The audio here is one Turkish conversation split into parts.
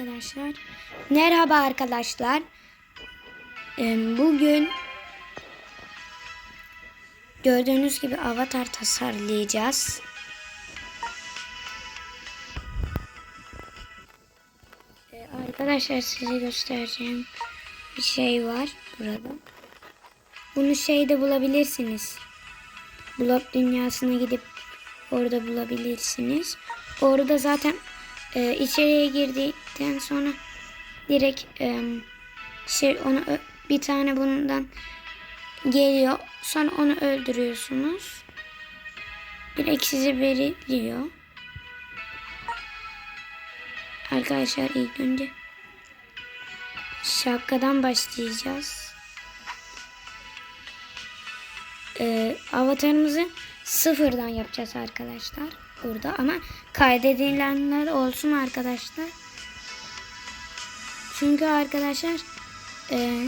arkadaşlar. Merhaba arkadaşlar. Bugün gördüğünüz gibi avatar tasarlayacağız. Ee, Arkadaşlar size göstereceğim bir şey var burada. Bunu şeyde bulabilirsiniz. Blok dünyasına gidip orada bulabilirsiniz. Orada zaten e, içeriye girdikten sonra direkt e, şey onu bir tane bundan geliyor. Sonra onu öldürüyorsunuz. Direkt size veriliyor. Arkadaşlar ilk önce şapkadan başlayacağız. Ee, avatarımızı sıfırdan yapacağız arkadaşlar burada ama kaydedilenler olsun arkadaşlar. Çünkü arkadaşlar e,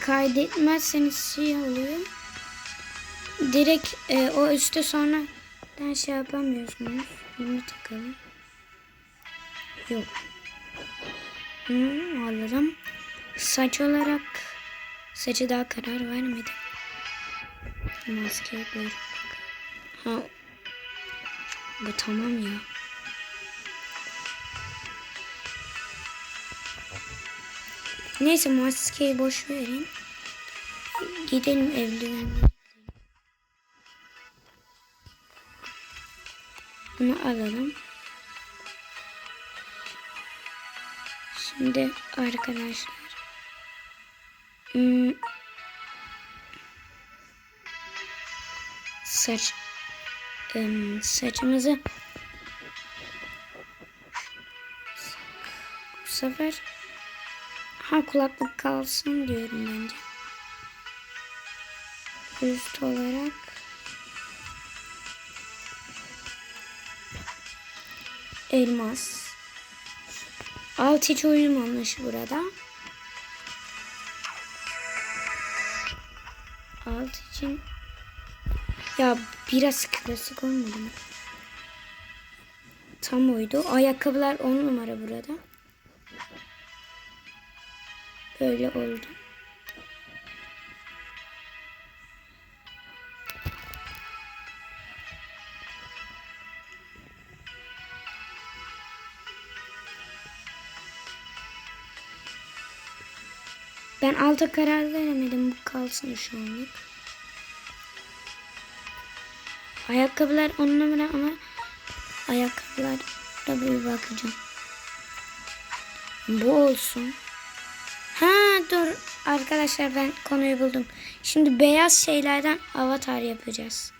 kaydetmezseniz şey oluyor. Direkt e, o üstte sonra ben şey yapamıyorsunuz. Bunu takalım. Yok. Hmm, alırım. Saç olarak saçı daha karar vermedim. Maske böyle. Ha. Bu tamam ya. Neyse maskeyi boş verin. Gidelim evlenmeye. Bunu alalım. Şimdi arkadaşlar. Hmm, saç ım, saçımızı bu sefer ha kulaklık kalsın diyorum bence. Üst olarak elmas. Alt hiç uyumamış burada. Alt için ya biraz klasik olmadı mı? Tam oydu. Ayakkabılar 10 numara burada. Böyle oldu. Ben alta karar veremedim. Bu kalsın şu anlık. Ayakkabılar on numara ama ayakkabılar da bir bakacağım. Bu olsun. Ha dur arkadaşlar ben konuyu buldum. Şimdi beyaz şeylerden avatar yapacağız.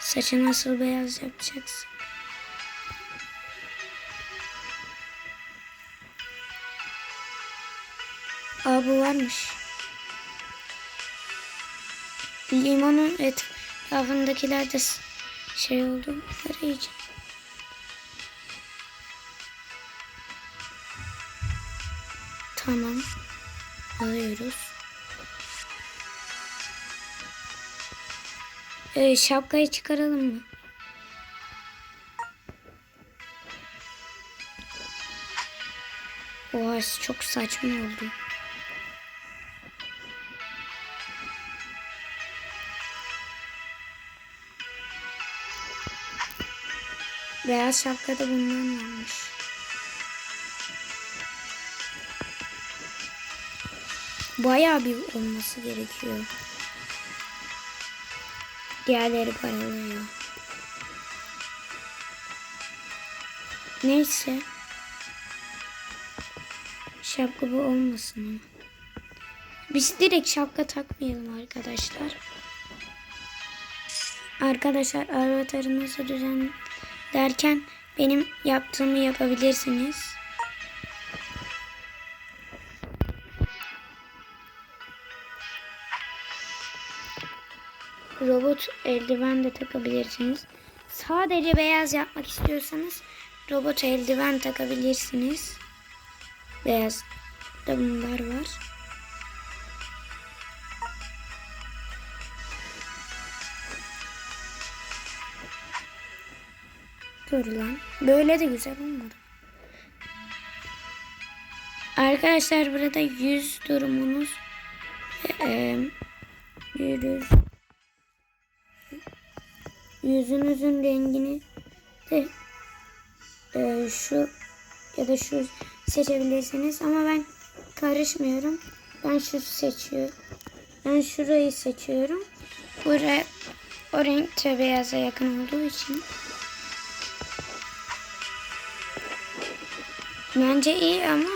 Saçı nasıl beyaz yapacaksın? Aa bu varmış. Limonun etrafındakiler de şey oldu. için. Tamam. Alıyoruz. Ee, şapkayı çıkaralım mı? Oha çok saçma oldu. Beyaz şapka da bundan varmış. Bayağı bir olması gerekiyor. Diğerleri paralıyor. Neyse. Şapka bu olmasın. Biz direkt şapka takmayalım arkadaşlar. Arkadaşlar avatarı nasıl düzen derken benim yaptığımı yapabilirsiniz. Robot eldiven de takabilirsiniz. Sadece beyaz yapmak istiyorsanız robot eldiven takabilirsiniz. Beyaz da bunlar var. Dur lan. Böyle de güzel olmadı. Arkadaşlar burada yüz durumunuz e, yüz, yüzünüzün rengini de e, şu ya da şu seçebilirsiniz ama ben karışmıyorum. Ben şu seçiyorum. Ben şurayı seçiyorum. Buraya o renk de beyaza yakın olduğu için. Bence iyi ama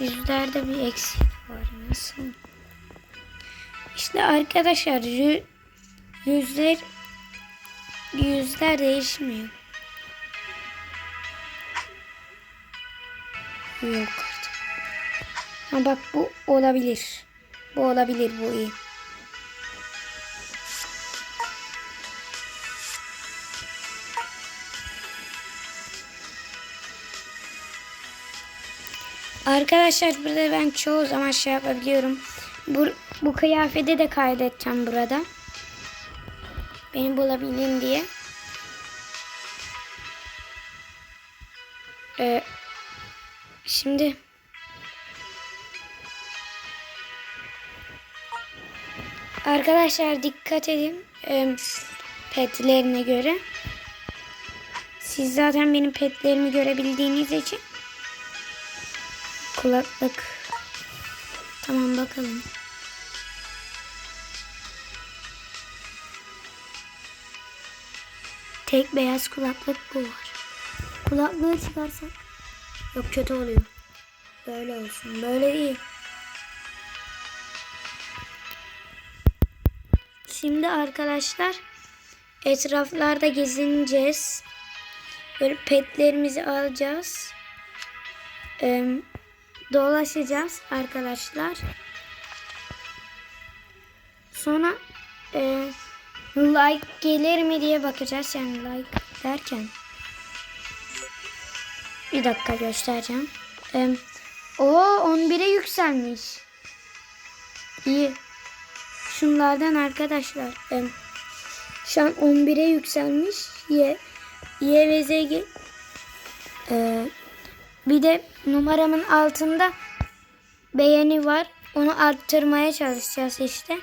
yüzlerde bir eksik var. Nasıl? İşte arkadaşlar yü- yüzler yüzler değişmiyor. Yok artık. Ha bak bu olabilir. Bu olabilir bu iyi. Arkadaşlar burada ben çoğu zaman şey yapabiliyorum. Bu, bu kıyafeti de kaydedeceğim burada. Beni bulabilin diye. Ee, şimdi arkadaşlar dikkat edin ee, petlerine göre. Siz zaten benim petlerimi görebildiğiniz için kulaklık. Tamam bakalım. Tek beyaz kulaklık bu var. Kulaklığı çıkarsak. Yok kötü oluyor. Böyle olsun. Böyle iyi. Şimdi arkadaşlar etraflarda gezineceğiz. Böyle petlerimizi alacağız. Ee, dolaşacağız arkadaşlar. Sonra e, like gelir mi diye bakacağız. Yani like derken. Bir dakika göstereceğim. E, o 11'e yükselmiş. İyi. Şunlardan arkadaşlar. E, şu an 11'e yükselmiş. Y, y ve Z ge- e, bir de numaramın altında beğeni var. Onu arttırmaya çalışacağız işte.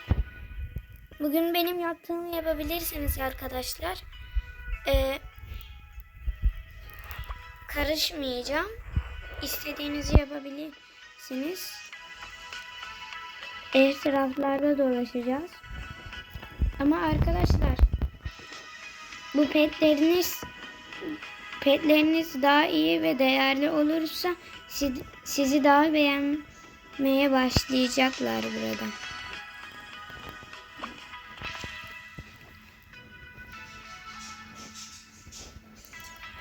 Bugün benim yaptığımı yapabilirsiniz arkadaşlar. Ee, karışmayacağım. İstediğinizi yapabilirsiniz. Etraflarda dolaşacağız. Ama arkadaşlar bu petleriniz petleriniz daha iyi ve değerli olursa siz- sizi daha beğenmeye başlayacaklar burada.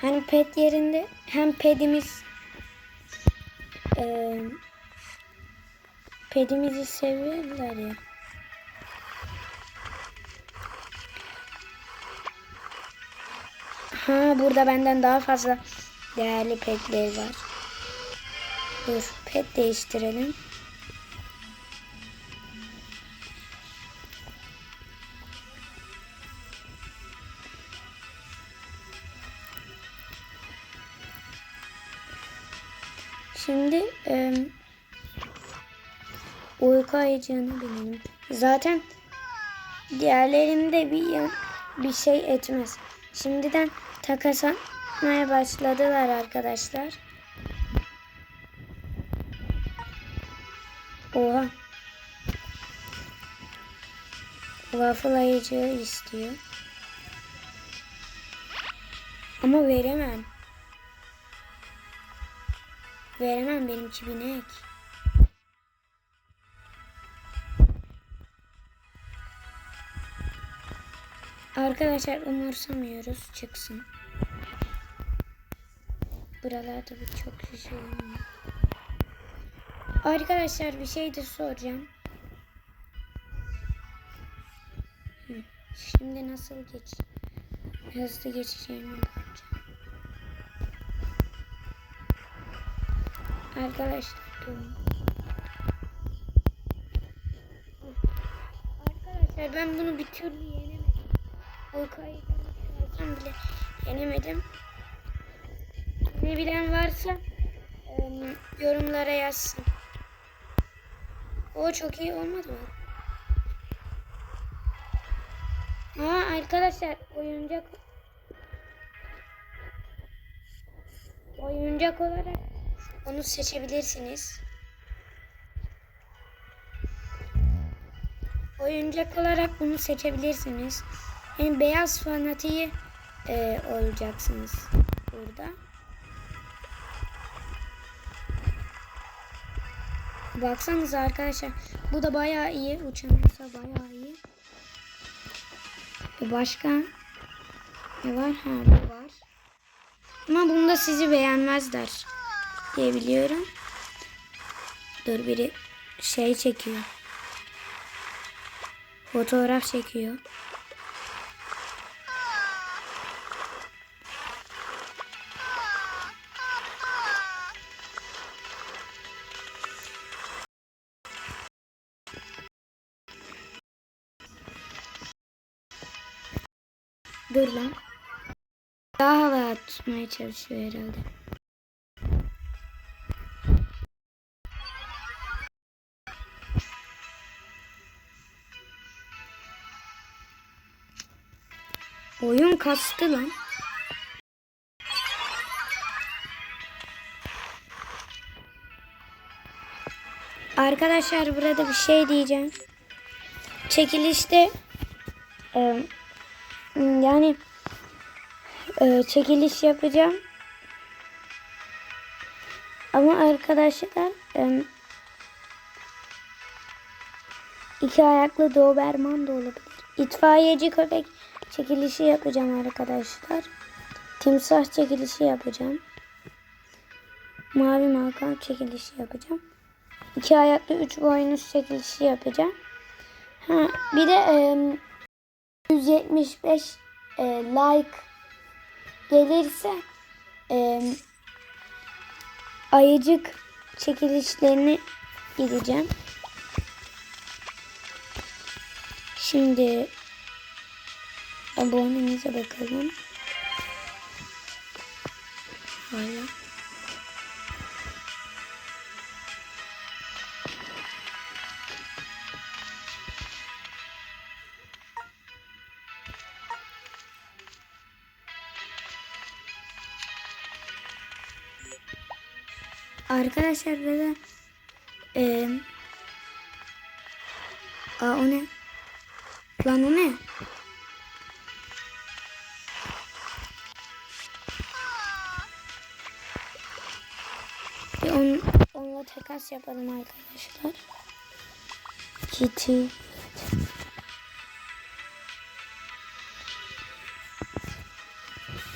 Hani pet yerinde hem pedimiz eee pedimizi seviyorlar ya. Ha burada benden daha fazla değerli petler var. Dur pet değiştirelim. Uyku ayıcığına binelim. Zaten diğerlerinde bir bir şey etmez. Şimdiden takas atmaya başladılar arkadaşlar. Oha. Waffle ayıcığı istiyor. Ama veremem. Veremem benimki binek. Arkadaşlar umursamıyoruz çıksın. Buralarda bir çok şişe. Arkadaşlar bir şey de soracağım. Şimdi nasıl geç? Hızlı geçeceğimi bakacağım. Arkadaşlar durun. Arkadaşlar ben bunu bir kaydı bile yenemedim. Ne bilen varsa yorumlara yazsın. O çok iyi olmadı mı? Aa arkadaşlar oyuncak oyuncak olarak onu seçebilirsiniz. Oyuncak olarak bunu seçebilirsiniz. Yani beyaz fanatiği e, olacaksınız burada. Baksanıza arkadaşlar. Bu da bayağı iyi. Uçamıyorsa bayağı iyi. Bu başka ne var? Ha bu var. Ama bunda sizi beğenmezler diye biliyorum. Dur biri şey çekiyor. Fotoğraf çekiyor. Dur lan. Daha hava tutmaya çalışıyor herhalde. Oyun kastı lan. Arkadaşlar burada bir şey diyeceğim. Çekilişte e, yani e, çekiliş yapacağım. Ama arkadaşlar e, iki ayaklı Doberman da olabilir. İtfaiyeci köpek çekilişi yapacağım arkadaşlar. Timsah çekilişi yapacağım. Mavi makam çekilişi yapacağım. İki ayaklı üç boynuz çekilişi yapacağım. Ha, bir de e, 175 e, like gelirse e, ayıcık çekilişlerini gideceğim. Şimdi abonemize bakalım. Hala. Arkadaşlar böyle e, aa o ne? Lan o ne? Bir on, onunla takas yapalım arkadaşlar. Kitty.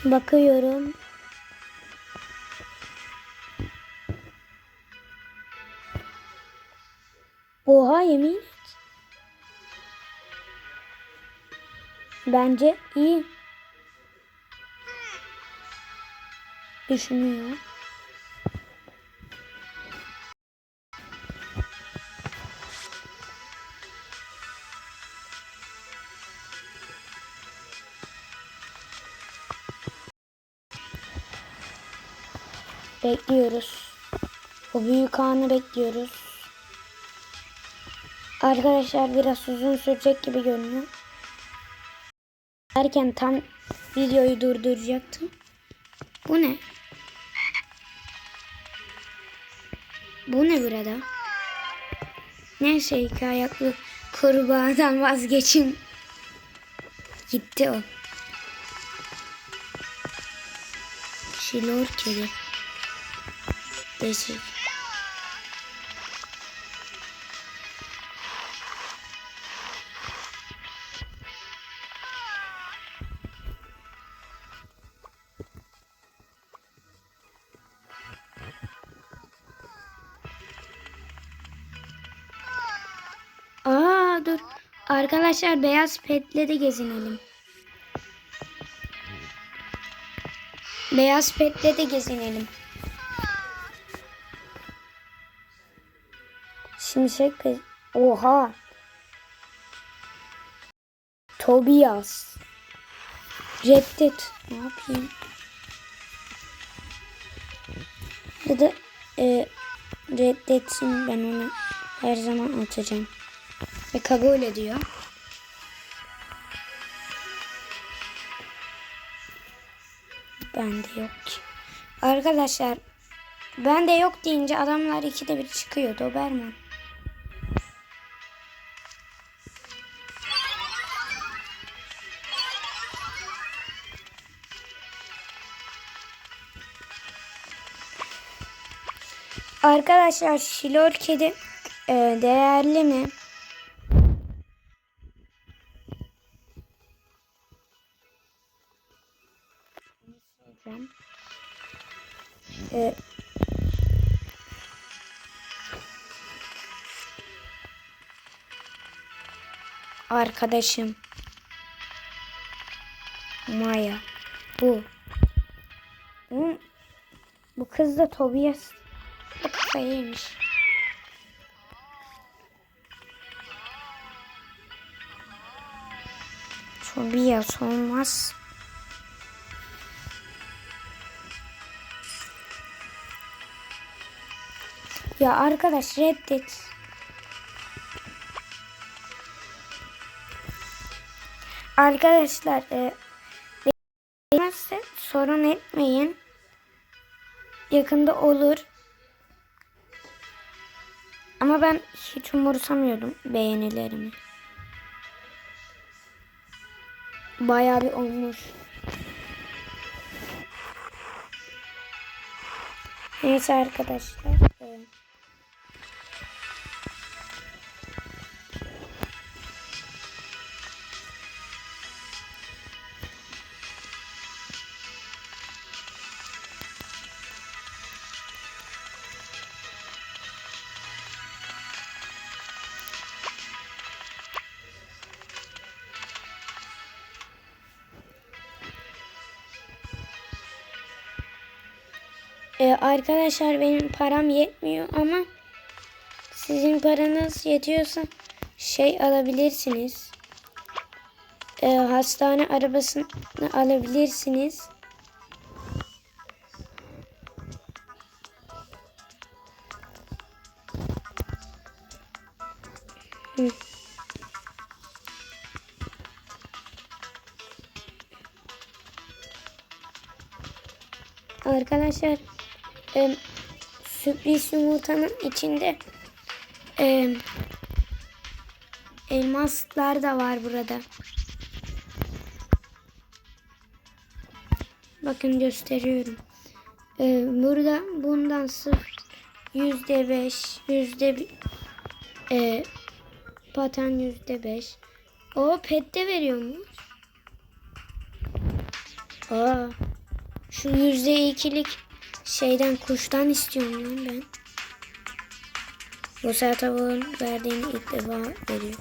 Bakıyorum. Yemin et. Bence iyi. Düşünüyor. Bekliyoruz. O büyük anı bekliyoruz. Arkadaşlar biraz uzun sürecek gibi görünüyor. Derken tam videoyu durduracaktım. Bu ne? Bu ne burada? Neyse iki ayaklı kurbağadan vazgeçin. Gitti o. Şilor kedi. Değişik. Arkadaşlar beyaz petle de gezinelim. Beyaz petle de gezinelim. Şimşek pe... Oha. Tobias. Reddet. Ne yapayım? ya da e, reddetsin ben onu her zaman atacağım. Ve kabul ediyor. Bende yok ki. Arkadaşlar bende yok deyince adamlar ikide bir çıkıyor Doberman. Arkadaşlar şilor kedi e, değerli mi? Soracağım. E, arkadaşım Maya bu. Bu, bu kız da Tobias. Bu kafayı yemiş. Tobias olmaz. Ya arkadaş reddet. Arkadaşlar e, sorun etmeyin. Yakında olur. Ama ben hiç umursamıyordum beğenilerimi. Bayağı bir olmuş. Neyse arkadaşlar. e, Ee, arkadaşlar benim param yetmiyor ama sizin paranız yetiyorsa şey alabilirsiniz. Ee, hastane arabasını alabilirsiniz. Arkadaşlar e, sürpriz yumurtanın içinde e, elmaslar da var burada. Bakın gösteriyorum. E, burada bundan sırf yüzde beş, yüzde e, paten yüzde beş. O pet de veriyormuş. Aa. Şu yüzde ikilik şeyden kuştan istiyorum lan ben. Saat tavuğun verdiğini ilk defa veriyor.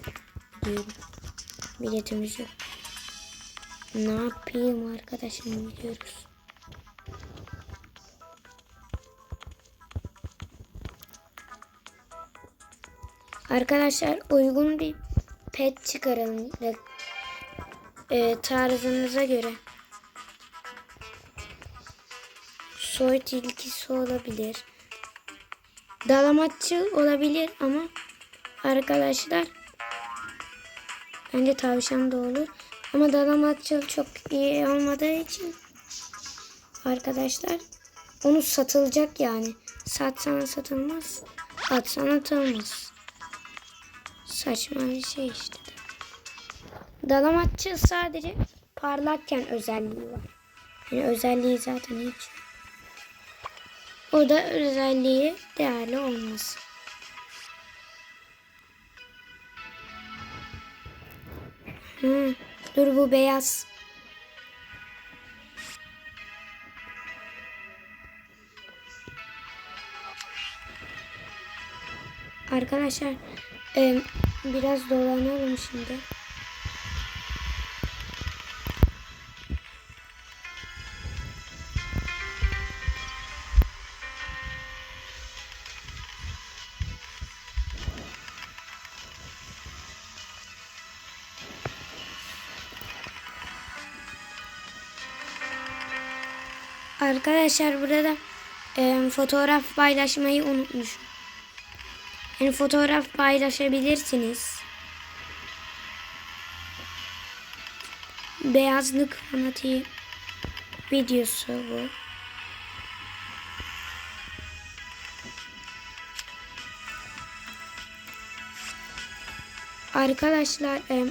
Diyorum. Biletimiz yok. Ne yapayım arkadaşım gidiyoruz. Arkadaşlar uygun bir pet çıkaralım. E, tarzınıza göre. Soy tilkisi olabilir. Dalamatçı olabilir ama arkadaşlar bence tavşan da olur. Ama dalamatçı çok iyi olmadığı için arkadaşlar onu satılacak yani. Satsana satılmaz. Atsan atılmaz. Saçma bir şey işte. Dalamatçı sadece parlakken özelliği var. Yani özelliği zaten hiç. O da özelliği değerli olması. Hı, dur bu beyaz. Arkadaşlar biraz dolanalım şimdi. Arkadaşlar burada e, fotoğraf paylaşmayı unutmuşum. Yani fotoğraf paylaşabilirsiniz. Beyazlık fanatiği videosu bu. Arkadaşlar e,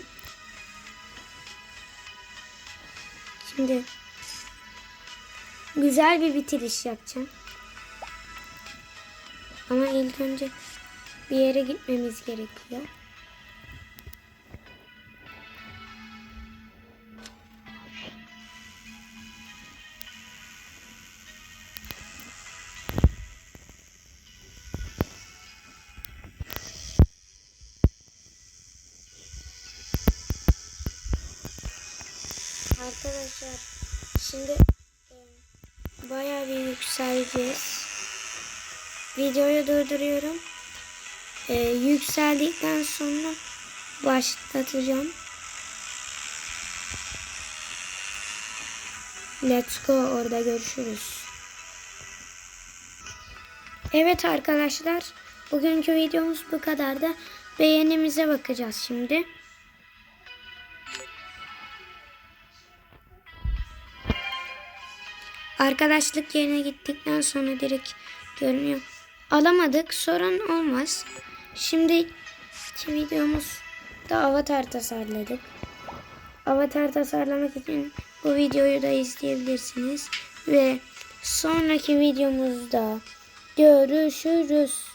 şimdi güzel bir bitiriş yapacağım. Ama ilk önce bir yere gitmemiz gerekiyor. Videoyu durduruyorum. E, yükseldikten sonra başlatacağım. Let's go orada görüşürüz. Evet arkadaşlar bugünkü videomuz bu kadardı. Beğenimize bakacağız şimdi. Arkadaşlık yerine gittikten sonra direkt görünüyor. Alamadık sorun olmaz. Şimdiki videomuz da avatar tasarladık. Avatar tasarlamak için bu videoyu da izleyebilirsiniz. Ve sonraki videomuzda görüşürüz.